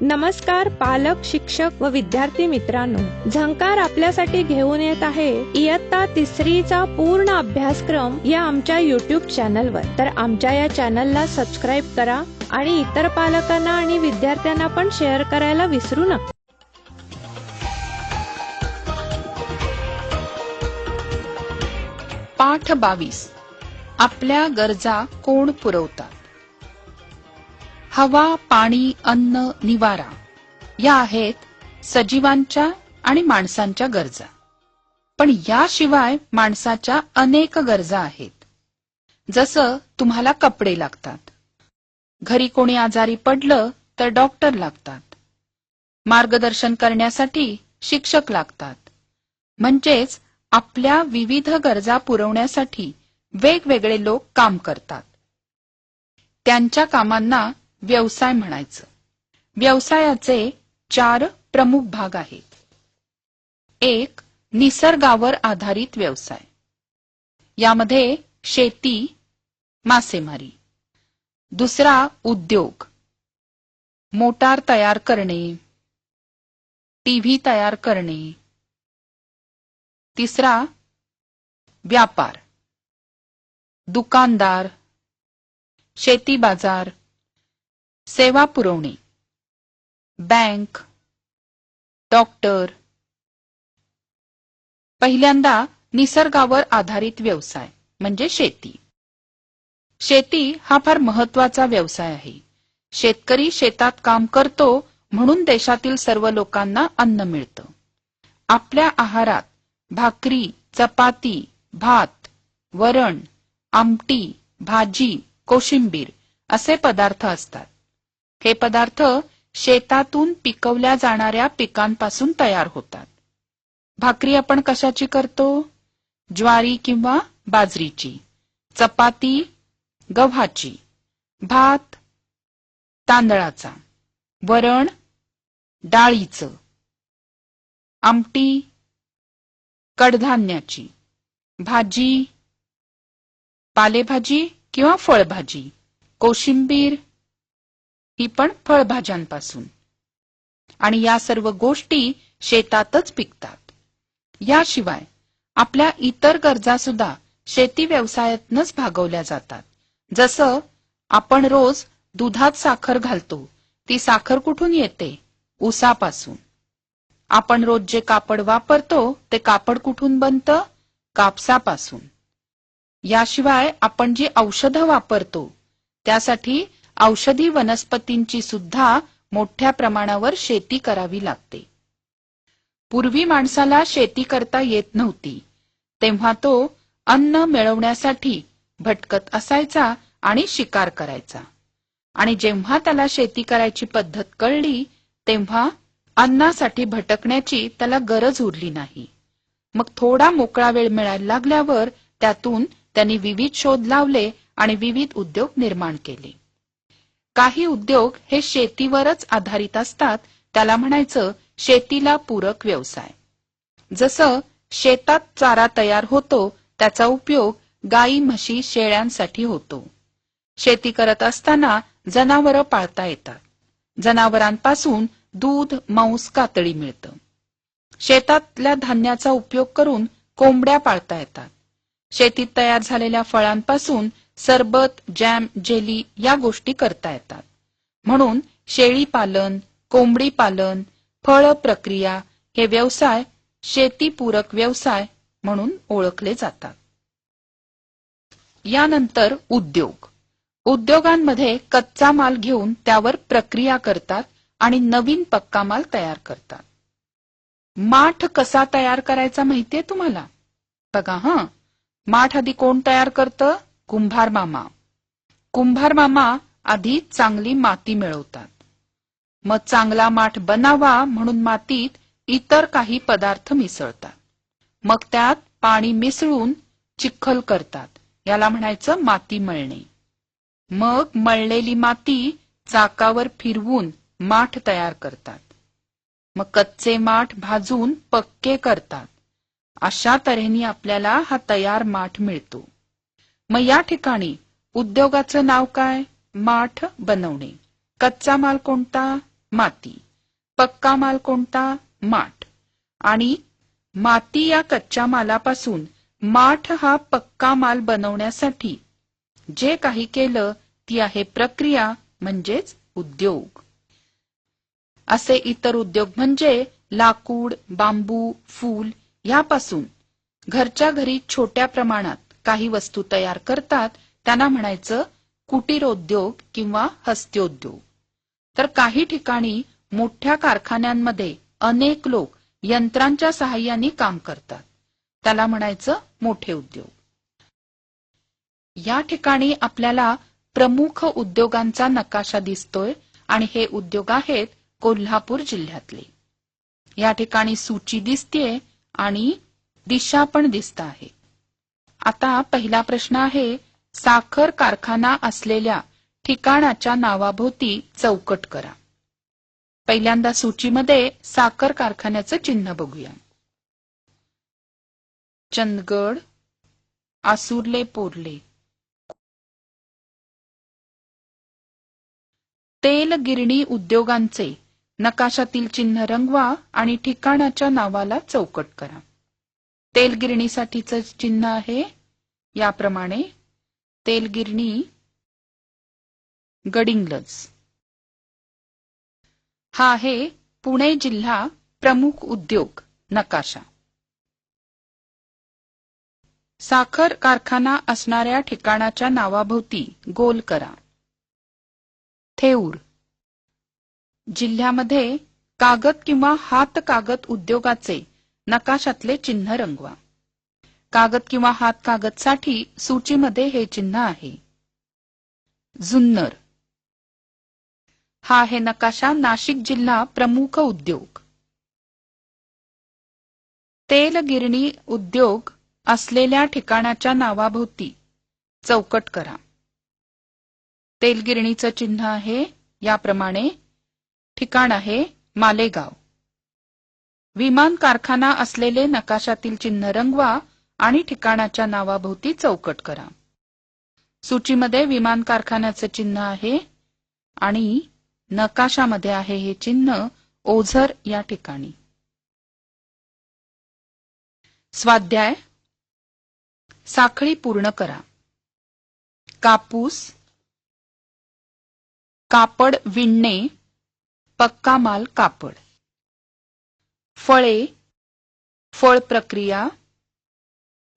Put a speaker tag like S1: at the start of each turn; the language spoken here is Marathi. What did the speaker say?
S1: नमस्कार पालक शिक्षक व विद्यार्थी मित्रांनो. झंकार आपल्यासाठी घेऊन येत आहे इयत्ता तिसरीचा पूर्ण अभ्यासक्रम या आमच्या युट्यूब चॅनलवर तर आमच्या या चॅनलला सबस्क्राईब करा आणि इतर पालकांना आणि विद्यार्थ्यांना पण शेअर करायला विसरू नका.
S2: पाठ बावीस. आपल्या गरजा कोण पुरवतात? हवा पाणी अन्न निवारा या आहेत सजीवांच्या आणि माणसांच्या गरजा. पण याशिवाय माणसाच्या अनेक गरजा आहेत. जसं तुम्हाला कपडे लागतात. घरी कोणी आजारी पडलं तर डॉक्टर लागतात. मार्गदर्शन करण्यासाठी शिक्षक लागतात. म्हणजेच आपल्या विविध गरजा पुरवण्यासाठी वेगवेगळे लोक काम करतात. त्यांच्या कामांना व्यवसाय म्हणायचं. व्यवसायाचे चार प्रमुख भाग आहेत. एक निसर्गावर आधारित व्यवसाय. यामध्ये शेती मासेमारी. दुसरा उद्योग. मोटार तयार करणे. टीव्ही तयार करणे. तिसरा व्यापार. दुकानदार. शेती बाजार. सेवा पुरवणे. बँक. डॉक्टर. पहिल्यांदा निसर्गावर आधारित व्यवसाय म्हणजे शेती. शेती हा फार महत्त्वाचा व्यवसाय आहे. शेतकरी शेतात काम करतो म्हणून देशातील सर्व लोकांना अन्न मिळतं. आपल्या आहारात भाकरी चपाती भात वरण आमटी भाजी कोशिंबीर असे पदार्थ असतात. हे पदार्थ शेतातून पिकवल्या जाणाऱ्या पिकांपासून तयार होतात. भाकरी आपण कशाची करतो? ज्वारी किंवा बाजरीची चपाती गव्हाची भात तांदळाचा वरण डाळीचं आमटी कडधान्याची भाजी पालेभाजी किंवा फळभाजी कोशिंबीर ही पण फळभाज्यांपासून. आणि या सर्व गोष्टी शेतातच पिकतात. याशिवाय आपल्या इतर गरजा सुद्धा शेती व्यवसायातनच भागवल्या जातात. जसं आपण रोज दुधात साखर घालतो ती साखर कुठून येते? ऊसापासून. आपण रोज जे कापड वापरतो ते कापड कुठून बनतं? कापसापासून. याशिवाय आपण जी औषधं वापरतो त्यासाठी औषधी वनस्पतींची सुद्धा मोठ्या प्रमाणावर शेती करावी लागते. पूर्वी माणसाला शेती करता येत नव्हती. तेव्हा तो अन्न मिळवण्यासाठी भटकत असायचा आणि शिकार करायचा. आणि जेव्हा त्याला शेती करायची पद्धत कळली तेव्हा अन्नासाठी भटकण्याची त्याला गरज उरली नाही. मग थोडा मोकळा वेळ मिळायला लागल्यावर त्यातून त्यांनी विविध शोध लावले आणि विविध उद्योग निर्माण केले. काही उद्योग हे शेतीवरच आधारित असतात. त्याला म्हणायचं शेतीला पूरक व्यवसाय. जसं शेतात चारा तयार होतो त्याचा उपयोग गाई म्हशी शेळ्यांसाठी होतो. शेती करत असताना जनावरं पाळता येतात. जनावरांपासून दूध मांस कातडी मिळतं. शेतातल्या धान्याचा उपयोग करून कोंबड्या पाळता येतात. शेतीत तयार झालेल्या फळांपासून सरबत जॅम जेली या गोष्टी करता येतात. म्हणून शेळी पालन कोंबडी पालन फळ प्रक्रिया हे व्यवसाय शेतीपूरक व्यवसाय म्हणून ओळखले जातात. यानंतर उद्योग. उद्योगांमध्ये कच्चा माल घेऊन त्यावर प्रक्रिया करतात आणि नवीन पक्का माल तयार करतात. माठ कसा तयार करायचा माहितीये तुम्हाला? बघा हं. माठ आधी कोण तयार करतं? कुंभार मामा. कुंभार मामा आधी चांगली माती मिळवतात. मग चांगला माठ बनावा म्हणून मातीत इतर काही पदार्थ मिसळतात. मग त्यात पाणी मिसळून चिखल करतात. याला म्हणायचं माती मळणे. मग मळलेली माती चाकावर फिरवून माठ तयार करतात. मग कच्चे माठ भाजून पक्के करतात. अशा तऱ्हेने आपल्याला हा तयार माठ मिळतो. मग या ठिकाणी उद्योगाचं नाव काय? माठ बनवणे. कच्चा माल कोणता? माती. पक्का माल कोणता? माठ. आणि माती या कच्च्या मालापासून माठ हा पक्का माल बनवण्यासाठी जे काही केलं ती आहे प्रक्रिया म्हणजेच उद्योग. असे इतर उद्योग म्हणजे लाकूड बांबू फूल यापासून घरच्या घरी छोट्या प्रमाणात काही वस्तू तयार करतात त्यांना म्हणायचं कुटीरोद्योग किंवा हस्त्योद्योग. तर काही ठिकाणी मोठ्या कारखान्यांमध्ये अनेक लोक यंत्रांच्या सहाय्याने काम करतात. त्याला म्हणायचं मोठे उद्योग. या ठिकाणी आपल्याला प्रमुख उद्योगांचा नकाशा दिसतोय आणि हे उद्योग आहेत कोल्हापूर जिल्ह्यातले. या ठिकाणी सूची दिसतेय आणि दिशा पण दिसत आहे. आता पहिला प्रश्न आहे साखर कारखाना असलेल्या ठिकाणाच्या नावाभोवती चौकट करा. पहिल्यांदा सूचीमध्ये साखर कारखान्याचं चिन्ह बघूया. चंदगड आसुर्ले पोरले. तेल गिरणी उद्योगांचे नकाशातील चिन्ह रंगवा आणि ठिकाणाच्या नावाला चौकट करा. तेल गिरणीसाठीचं चिन्ह आहे याप्रमाणे तेलगिरणी गडिंग्लज हा आहे पुणे जिल्हा प्रमुख उद्योग नकाशा. साखर कारखाना असणाऱ्या ठिकाणाच्या नावाभोवती गोल करा. थेऊर. जिल्ह्यामध्ये कागद किंवा हात कागद उद्योगाचे नकाशातले चिन्ह रंगवा. कागद किंवा हात कागदसाठी सूचीमध्ये हे चिन्ह आहे. जुन्नर. हा आहे नकाशा नाशिक जिल्हा प्रमुख उद्योग. तेल गिरणी उद्योग असलेल्या ठिकाणाच्या नावाभोवती चौकट करा. तेलगिरणीचं चिन्ह आहे याप्रमाणे ठिकाण आहे मालेगाव. विमान कारखाना असलेले नकाशातील चिन्ह रंगवा आणि ठिकाणाच्या नावाभोवती चौकट करा. सूचीमध्ये विमान कारखान्याचे चिन्ह आहे आणि नकाशामध्ये आहे हे चिन्ह ओझर या ठिकाणी. स्वाध्याय. साखळी पूर्ण करा. कापूस. कापड विणणे. पक्का माल कापड. फळे. फळ प्रक्रिया.